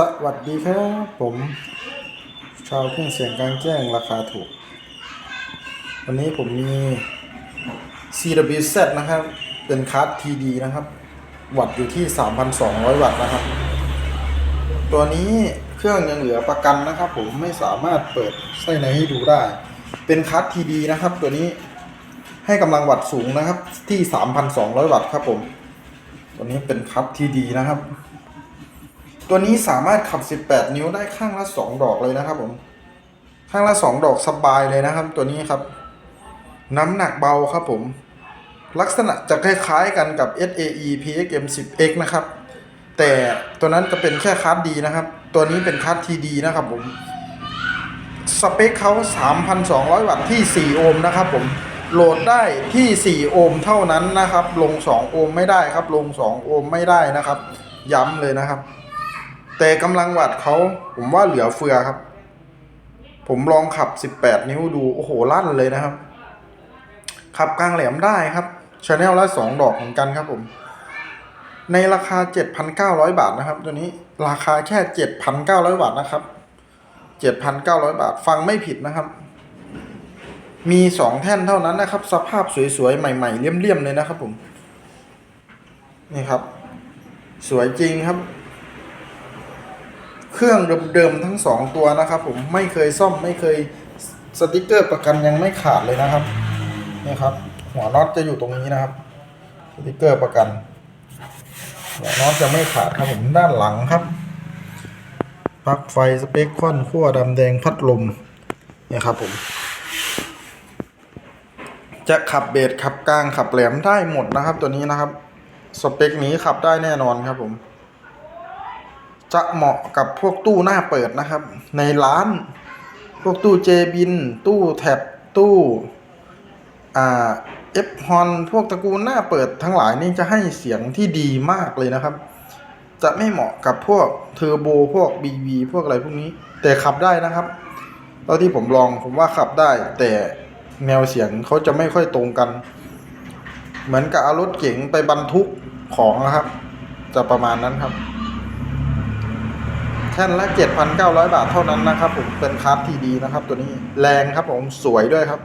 สวัสดีครับ ผม ชาวเครื่องเสียงกลางแจ้งราคาถูก วันนี้ผมมี CWZ นะครับ เป็นคาร์ด TD นะครับ วัตต์อยู่ที่ 3,200 วัตต์นะครับ ตัวนี้เครื่องยังเหลือประกันนะครับ ผมไม่สามารถเปิดไส้ในให้ดูได้ เป็นคาร์ด TD นะครับ ตัวนี้ให้กำลังวัตต์สูงนะครับที่ 3,200 วัตต์ครับผม ตัวนี้เป็นคาร์ด TD นะครับ ตัวนี้สามารถขับ 18 นิ้วได้ข้างละ 2 ดอกเลยนะครับผม ข้างละ 2 ดอกสบายเลยนะครับ ตัวนี้ครับ น้ำหนักเบาครับผม ลักษณะจะคล้ายๆกันกับ SAE PXM 10X นะครับ แต่ตัวนั้นจะเป็นแค่คาร์ดดีนะครับ ตัวนี้เป็นคาร์ด TD นะครับผม สเปคเขา 3,200 วัตต์ที่ 4 โอห์มนะครับผม โหลดได้ที่ 4 โอห์มเท่านั้นนะครับ ลง 2 โอห์มไม่ได้ครับ ลง 2 โอห์มไม่ได้นะครับ ย้ำเลยนะครับ แต่กำลังวัดเขาผมว่าเหลือเฟือครับ ผมลองขับ 18 นิ้วดู โอ้โห ลั่นเลยนะครับ ขับกลางแหลมได้ครับชาแนลละ 2 ดอกเหมือนกันครับผม ในราคา 7,900 บาทนะครับ ตัวนี้ราคาแค่ 7,900 บาทนะครับ 7,900 บาทฟังไม่ผิดนะครับ มี 2 แท่นเท่านั้นนะครับ สภาพสวยๆ ใหม่ๆเลี่ยมๆเลยนะครับผม นี่ครับ สวยจริงครับ เครื่องเดิมๆทั้งสองตัวนะครับ ผมไม่เคยซ่อมไม่เคยสติกเกอร์ประกันยังไม่ขาดเลยนะครับนี่ครับ หัวน็อตจะอยู่ตรงนี้นะครับ สติกเกอร์ประกันหัวน็อตจะไม่ขาดครับผมด้านหลังครับปลั๊กไฟสเปคคอนขั้วดำแดงพัดลมเนี่ยครับผมจะขับเบสขับกลางขับแหลมได้หมดนะครับ ตัวนี้นะครับ สเปคนี้ขับได้แน่นอนครับผม จะเหมาะกับพวกตู้หน้าเปิดนะครับ ในร้าน พวกตู้เจบิน ตู้แท็บตู้อ่าเอฟฮอนพวกตระกูลหน้าเปิดทั้งหลายนี่จะให้เสียงที่ดีมากเลยนะครับ จะไม่เหมาะกับพวกเทอร์โบพวก BV พวกอะไรพวกนี้ แต่ขับได้นะครับตอนที่ผมลองผมว่าขับได้ แต่แนวเสียงเขาจะไม่ค่อยตรงกัน เหมือนกับเอารถเก๋งไปบรรทุกของนะครับ จะประมาณนั้นครับ แท่นละ 7,900 บาทเท่านั้นนะครับผมเป็นคาร์ดทีดีนะครับตัวนี้แรงครับผมสวยด้วยครับ